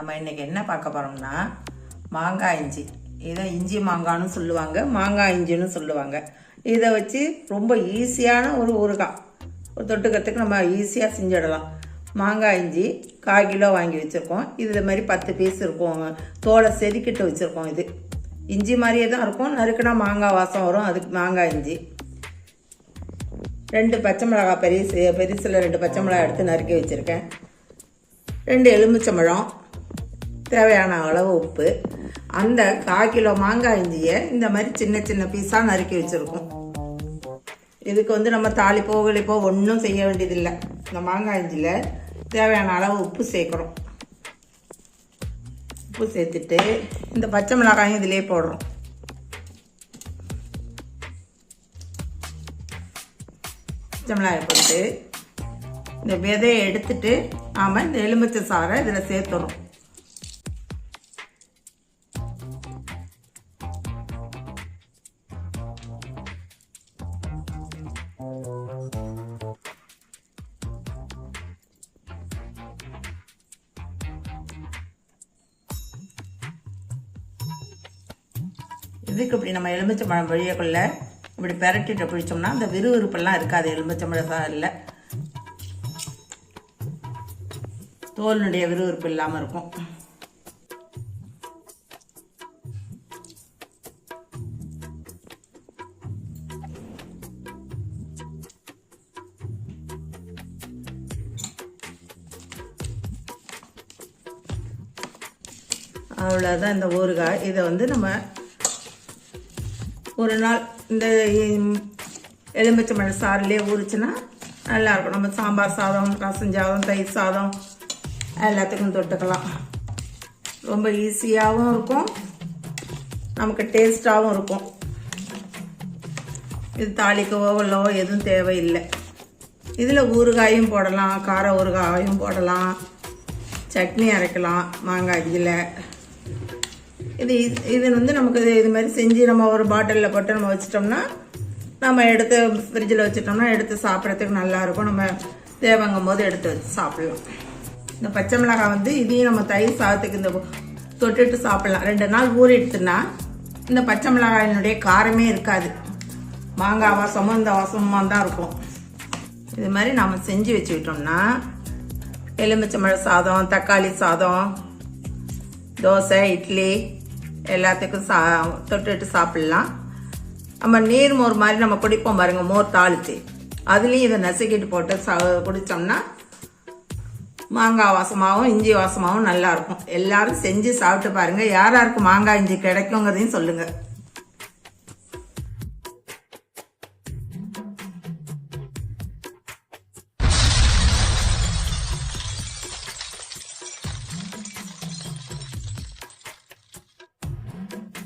நம்ம இன்றைக்கி என்ன பார்க்க போகிறோம்னா மாங்காய் இஞ்சி. இதை இஞ்சி மாங்காய்னு சொல்லுவாங்க மாங்காய் இஞ்சின்னு சொல்லுவாங்க. இதை வச்சு ரொம்ப ஈஸியான ஒரு ஊறுகாய் ஒரு தொட்டுக்கிறதுக்கு நம்ம ஈஸியாக செஞ்சிடலாம். மாங்காய் இஞ்சி கால் கிலோ வாங்கி வச்சுருக்கோம். இது மாதிரி பத்து பீஸ் இருக்கும். தோலை செதுக்கிட்டு வச்சுருக்கோம் இது. இஞ்சி மாதிரியே தான் இருக்கும். நறுக்குனா மாங்காய் வாசம் வரும். அதுக்கு மாங்காய் இஞ்சி. ரெண்டு பச்சை மிளகாய் பெரிய பெருசில் ரெண்டு பச்சை மிளகாய் எடுத்து நறுக்கி வச்சுருக்கேன். ரெண்டு எலுமிச்சம்பழம் தேவையான அளவு உப்பு அந்த கால் கிலோ மாங்காய் இஞ்சியை இந்த மாதிரி சின்ன சின்ன பீஸாக நறுக்கி வச்சுருக்கோம். இதுக்கு வந்து நம்ம தாளிப்போ கிளிப்போ ஒன்றும் செய்ய வேண்டியதில்லை. இந்த மாங்காய் இஞ்சியில் தேவையான அளவு உப்பு சேர்க்குறோம் உப்பு சேர்த்துட்டு இந்த பச்சை மிளகாயும் இதிலே போடுறோம். பச்சை மிளகாய் போட்டு இந்த விதையை எடுத்துட்டு நாம் இந்த எலுமிச்சை சாறை இதில் சேர்த்துறோம். இதுக்கு இப்படி நம்ம எலுமிச்சம்பழம் வழியக்குள்ள இப்படி பெரட்டிட்டு பிடிச்சோம்னா அந்த விறுவிறுப்பெல்லாம் இருக்காது எலுமிச்சம்பழ சாறில் தோலினுடைய விறுவிறுப்பு இல்லாமல் இருக்கும். அவ்வளோதான் இந்த ஊறுகாய். இதை வந்து நம்ம ஒரு நாள் இந்த எலுமிச்சம்பழம் சாறுலேயே ஊறிச்சுன்னா நல்லாயிருக்கும் நம்ம சாம்பார் சாதம் ரசம் சாதம் தயிர் சாதம் எல்லாத்துக்கும் தொட்டுக்கலாம். ரொம்ப ஈஸியாகவும் இருக்கும். நமக்கு டேஸ்டாகவும் இருக்கும். இது தாளிக்கவோ இல்லவோ எதுவும் தேவையில்லை. இதில் ஊறுகாயும் போடலாம் கார ஊறுகாயும் போடலாம் சட்னி அரைக்கலாம் மாங்காய் இதில். இது இது வந்து நமக்கு இது இது மாதிரி செஞ்சு நம்ம ஒரு பாட்டிலில் போட்டு நம்ம வச்சிட்டோம்னா நம்ம எடுத்து ஃப்ரிட்ஜில் வச்சிட்டோம்னா எடுத்து சாப்பிட்றதுக்கு நல்லாயிருக்கும். நம்ம தேவைங்கும் போது எடுத்து வச்சு சாப்பிட்லாம். இந்த பச்சை மிளகாய் வந்து இதையும் நம்ம தயிர் சாதத்துக்கு இந்த தொட்டுட்டு சாப்பிட்லாம். ரெண்டு நாள் ஊறிடுத்துனா இந்த பச்சை மிளகாயினுடைய காரமே இருக்காது. மாங்காய் வாசமும் இந்த வாசமும் தான் இருக்கும். இது மாதிரி நம்ம செஞ்சு வச்சுக்கிட்டோம்னா எலுமிச்சம்பழ சாதம் தக்காளி சாதம் தோசை இட்லி எல்லாத்துக்கும் சா தொட்டுட்டு சாப்பிட்லாம். நம்ம நீர் மோர் மாதிரி நம்ம குடிப்போம் பாருங்கள் மோர் தாளித்து அதுலேயும் இதை நசுக்கிட்டு போட்டு சா குடித்தோம்னா மாங்காய் வாசமாகவும் இஞ்சி வாசமாகவும் நல்லாயிருக்கும் எல்லாரும் செஞ்சு சாப்பிட்டு பாருங்கள் யார் யாருக்கு மாங்காய் இஞ்சி கிடைக்குங்கிறதையும் சொல்லுங்கள்